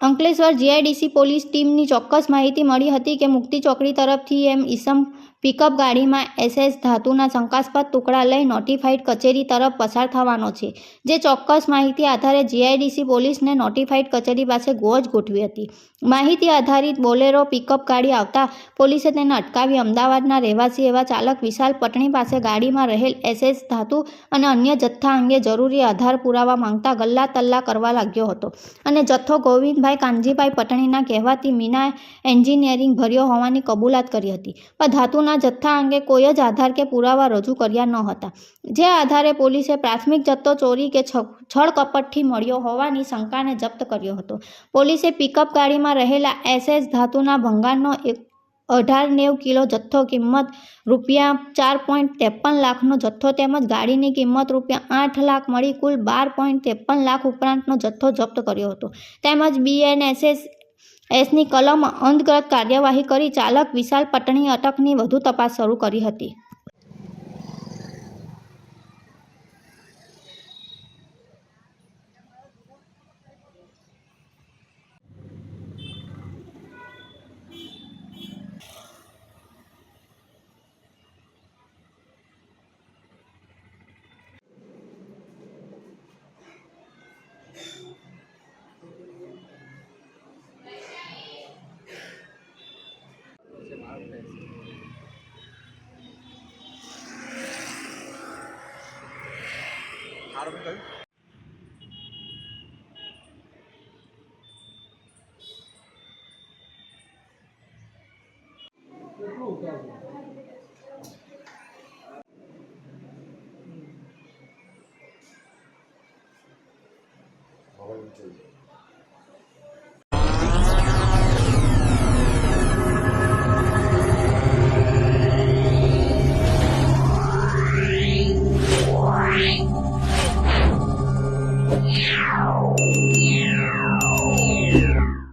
Ankleshwar GIDC police ટીમની ચોક્કસ માહિતી મળી હતી કે મુક્તિ ચોકડી તરફથી એમ ઈસમ પિકઅપ ગાડીમાં એસએસ ધાતુના શંકાસ્પદ ટુકડા લઈ નોટિફાઈડ કચેરી તરફ પસાર થવાનો છે, જે ચોક્કસ માહિતી આધારે જીઆઈડીસી પોલીસને નોટિફાઈડ કચેરી પાસે ગોજ ગોઠવી હતી. માહિતી આધારિત બોલેરો પિકઅપ ગાડી આવતા પોલીસે તેને અટકાવી અમદાવાદના રહેવાસી એવા ચાલક વિશાલ પટણી પાસે ગાડીમાં રહેલ એસએસ ધાતુ અને અન્ય જથ્થા અંગે જરૂરી આધાર પુરાવા માંગતા ગલ્લા તલ્લા કરવા લાગ્યો હતો અને જથ્થો ગોવિંદભાઈ કાનજીભાઈ પટણીના કહેવાથી મીના એન્જિનિયરિંગ ભર્યો હોવાની કબૂલાત કરી હતી. પણ ધાતુના જથ્થા અંગે કોઈ જ આધાર કે પુરાવા રજૂ કર્યા ન હતા. જે આધારે પોલીસે પ્રાથમિક જથ્થો ચોરી કે છળકપટથી મળ્યો હોવાની શંકાને જપ્ત કર્યો હતો. પોલીસે પિકઅપ ગાડીમાં રહેલા એસએસ ધાતુના ભંગારનો એક અઢાર નેવ કિલો જથ્થો કિંમત રૂપિયા ચાર પોઈન્ટ ત્રેપન લાખનો જથ્થો તેમજ ગાડીની કિંમત રૂપિયા આઠ લાખ મળી કુલ બાર પોઈન્ટ ત્રેપન લાખ ઉપરાંતનો જથ્થો જપ્ત કર્યો હતો. તેમજ બીએનએસએસ એસની કલમ અંધગત કાર્યવાહી કરી ચાલક વિશાલ પટણી અટકની વધુ તપાસ શરૂ કરી હતી. ஆரம்பிங்கள் Thank you. Yeah.